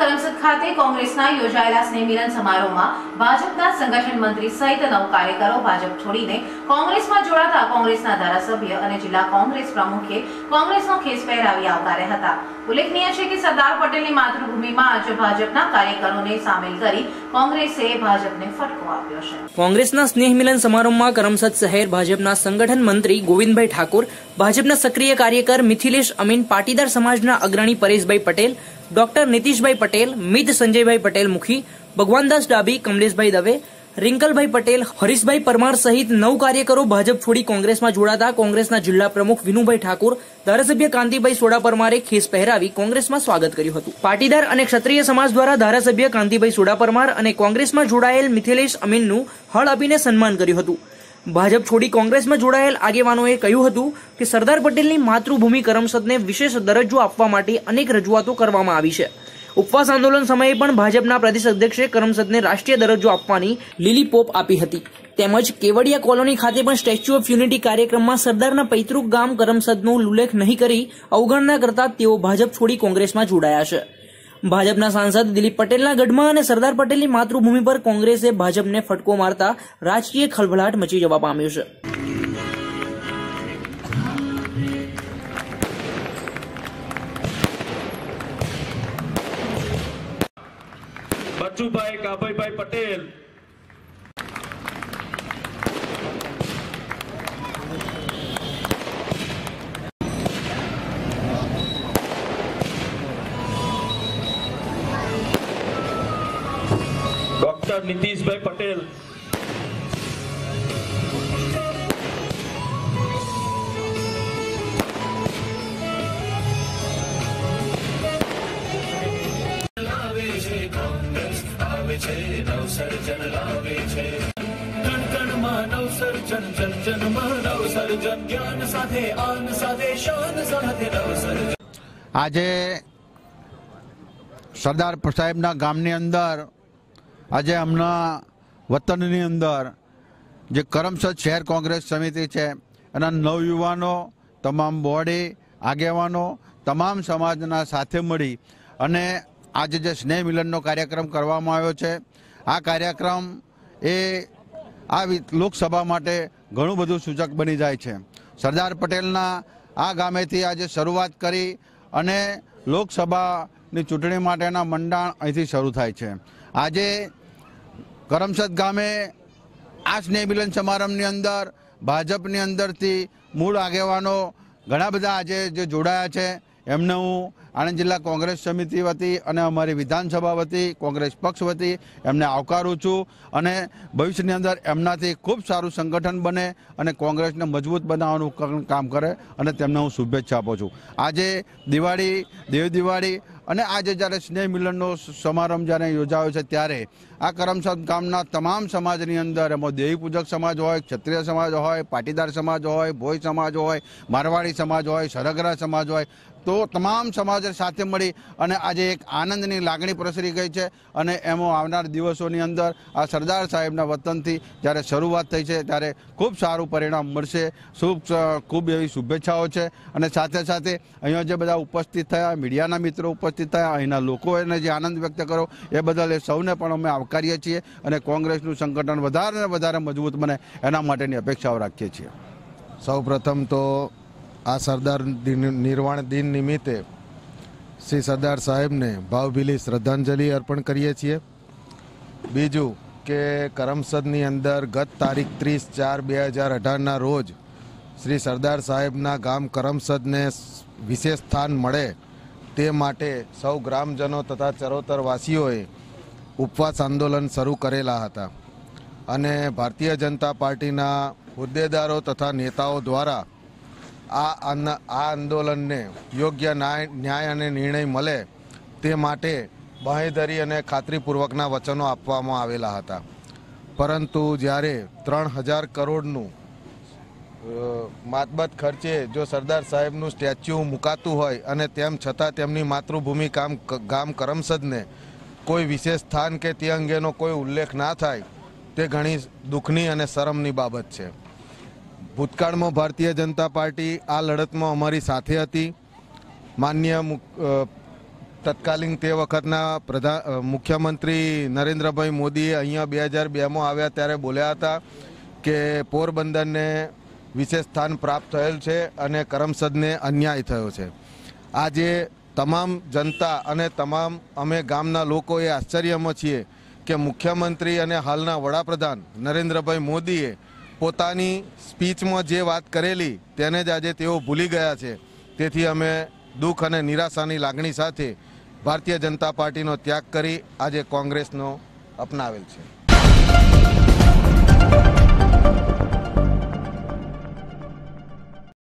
કરમસદ ખાતે કોંગ્રેસના યોજાયેલા સ્નેહમિલન સમારોહમાં ભાજપના સંગઠન મંત્રી સહિત નવ કાર્યકરો ભાજપ છોડીને કોંગ્રેસમાં જોડાતા કોંગ્રેસના ધારાસભ્ય અને જિલ્લા કોંગ્રેસ પ્રમુખે કોંગ્રેસનો ખેસ પહેરાવી આવકાર્યા હતા. ઉલ્લેખનીય છે કે સરદાર પટેલની માતૃભૂમિમાં આજે ભાજપના કાર્યકરોને સામેલ કરી કોંગ્રેસે ભાજપને ફટકો આપ્યો છે. કોંગ્રેસના સ્નેહ મિલન સમારોહમાં કરમસદ શહેર ભાજપના સંગઠન મંત્રી ગોવિંદભાઈ ઠાકોર, ભાજપના સક્રિય કાર્યકર મિથિલેશ અમીન, પાટીદાર સમાજના અગ્રણી પરેશભાઈ પટેલ ડોક્ટર નીતિશભાઈ પટેલ, મિત સંજયભાઈ પટેલ મુખી ભગવાનદાસ ડાબી કમલેશભાઈ દવે, રિંકલભાઈ પટેલ, હરીશભાઈ પરમાર સહિત નવ કાર્યકરો ભાજપ છોડી કોંગ્રેસમાં જોડાતા કોંગ્રેસના જિલ્લા પ્રમુખ વિનુભાઈ ઠાકોર, ધારાસભ્ય કાંતિભાઈ સોડા પરમારે ખેસ પહેરાવી કોંગ્રેસમાં સ્વાગત કર્યું હતું. પાટીદાર અને ક્ષત્રિય સમાજ દ્વારા ધારાસભ્ય કાંતિભાઈ સોડા પરમાર અને કોંગ્રેસમાં જોડાયેલ મિથિલેશ અમીનનું હળ આપીને સન્માન કર્યું હતું. ભાજપ છોડી કોંગ્રેસમાં જોડાયેલ આગેવાનોએ કહ્યું હતું કે સરદાર પટેલની માતૃભૂમિ કરમસદને વિશેષ દરજ્જો આપવા માટે અનેક રજૂઆતો કરવામાં આવી છે. ઉપવાસ આંદોલન સમયે પણ ભાજપના પ્રદેશ અધ્યક્ષે કરમસદને રાષ્ટ્રીય દરજ્જો આપવાની લીલી પોપ આપી હતી. તેમજ કેવડિયા કોલોની ખાતે પણ સ્ટેચ્યુ ઓફ યુનિટી કાર્યક્રમમાં સરદારના પૈતૃક ગામ કરમસદનો ઉલ્લેખ નહીં કરી અવગણના કરતા તેઓ ભાજપ છોડી કોંગ્રેસમાં જોડાયા છે. ભાજપના સાંસદ દિલીપ પટેલના ગઢમાં અને સરદાર પટેલની માતૃભૂમિ પર કોંગ્રેસે ભાજપને ફટકો મારતા રાજકીય ખળભળાટ મચી જવા પામ્યો છે. બચુભાઈ કાભાઈભાઈ પટેલ ડોક્ટર નીતિશભાઈ પટેલ આજે સરદાર સાહેબના ગામની અંદર આજે હમણાં વતનની અંદર જે કરમસદ શહેર કોંગ્રેસ સમિતિ છે, એના નવયુવાનો, તમામ બોડી, આગેવાનો, તમામ સમાજના સાથે મળી અને આજે જે સ્નેહ મિલનનો કાર્યક્રમ કરવામાં આવ્યો છે, આ કાર્યક્રમ એ આ લોકસભા માટે ઘણું બધું સૂચક બની જાય છે. સરદાર પટેલના આ ગામેથી આજે શરૂઆત કરી અને લોકસભાની ચૂંટણી માટેના મંડાણ અહીંથી શરૂ થાય છે. આજે કરમસદ ગામે આ સ્નેહ મિલન સમારંભની અંદર, ભાજપની અંદરથી મૂળ આગેવાનો ઘણા બધા આજે જે જોડાયા છે. એમને હું આણંદ જિલ્લા કોંગ્રેસ સમિતિ વતી અને અમારી વિધાનસભા વતી, કોંગ્રેસ પક્ષ વતી એમને આવકારું છું અને ભવિષ્યની અંદર એમનાથી ખૂબ સારું સંગઠન બને અને કોંગ્રેસને મજબૂત બનાવવાનું કામ કરે અને તેમને હું શુભેચ્છા આપું છું. આજે દિવાળી, દેવ દિવાળી અને આજે જ્યારે સ્નેહ મિલનનો સમારંભ જ્યારે યોજાયો છે ત્યારે આ કરમસદ ગામના તમામ સમાજની અંદર એમાં દેવી પૂજક સમાજ હોય, ક્ષત્રિય સમાજ હોય, પાટીદાર સમાજ હોય ભોય સમાજ હોય, મારવાડી સમાજ હોય, સરગરા સમાજ હોય, તો તમામ સમાજ સાથે મળી અને આજે એક આનંદની લાગણી પ્રસરી ગઈ છે અને એમાં આવનાર દિવસોની અંદર આ સરદાર સાહેબના વતનથી જ્યારે શરૂઆત થઈ છે ત્યારે ખૂબ સારું પરિણામ મળશે. શુભ, ખૂબ એવી શુભેચ્છાઓ છે અને સાથે સાથે અહીંયા જે બધા ઉપસ્થિત થયા, મીડિયાના મિત્રો ઉપસ્થિત થયા, અહીંના લોકોએ જે આનંદ વ્યક્ત કર્યો, એ બદલ એ સૌને પણ અમે આવકારીએ છીએ અને કોંગ્રેસનું સંગઠન વધારે વધારે મજબૂત બને એના માટેની અપેક્ષાઓ રાખીએ છીએ. સૌ પ્રથમ તો આ સરદાર નિર્વાણ દિન નિમિત્તે શ્રી સરદાર સાહેબને ભાવભીલી શ્રદ્ધાંજલિ અર્પણ કરીએ છીએ. બીજું કે કરમસદની અંદર ગત તારીખ ત્રીસ ચાર બે હજાર અઢારના રોજ શ્રી સરદાર સાહેબના ગામ કરમસદને વિશેષ સ્થાન મળે તે માટે સૌ ગ્રામજનો તથા ચરોતરવાસીઓએ ઉપવાસ આંદોલન શરૂ કરેલા હતા અને ભારતીય જનતા પાર્ટીના હોદ્દેદારો તથા નેતાઓ દ્વારા આ આ આંદોલનને યોગ્ય ન્યાય અને નિર્ણય મળે તે માટે બાંહેધરી અને ખાતરીપૂર્વકના વચનો આપવામાં આવેલા હતા. પરંતુ જ્યારે ત્રણ હજાર કરોડનું માતબત ખર્ચે જો સરદાર સાહેબનું સ્ટેચ્યુ મુકાતું હોય અને તેમ છતાં તેમની માતૃભૂમિ કામ ગામ કરમસદને કોઈ વિશેષ સ્થાન કે તે અંગેનો કોઈ ઉલ્લેખ ના થાય, તે ઘણી દુઃખની અને શરમની બાબત છે. ભૂતકાળમાં ભારતીય જનતા પાર્ટી આ લડતમાં અમારી સાથે હતી. માન્ય તત્કાલીન તે વખતના પ્રધાન મુખ્યમંત્રી નરેન્દ્રભાઈ મોદીએ અહીંયા બે હજાર બેમાં આવ્યા ત્યારે બોલ્યા હતા કે પોરબંદરને વિશેષ સ્થાન પ્રાપ્ત થયેલ છે અને કરમસદને અન્યાય થયો છે. આજે તમામ જનતા અને તમામ અમે ગામના લોકો એ આશ્ચર્યમાં છીએ કે મુખ્યમંત્રી અને હાલના વડાપ્રધાન નરેન્દ્રભાઈ મોદીએ પોતાની સ્પીચમાં જે વાત કરેલી તેને જ આજે તેઓ ભૂલી ગયા છે. તેથી અમે દુઃખ અને નિરાશાની લાગણી સાથે ભારતીય જનતા પાર્ટીનો ત્યાગ કરી આજે કોંગ્રેસનો અપનાવેલ છે.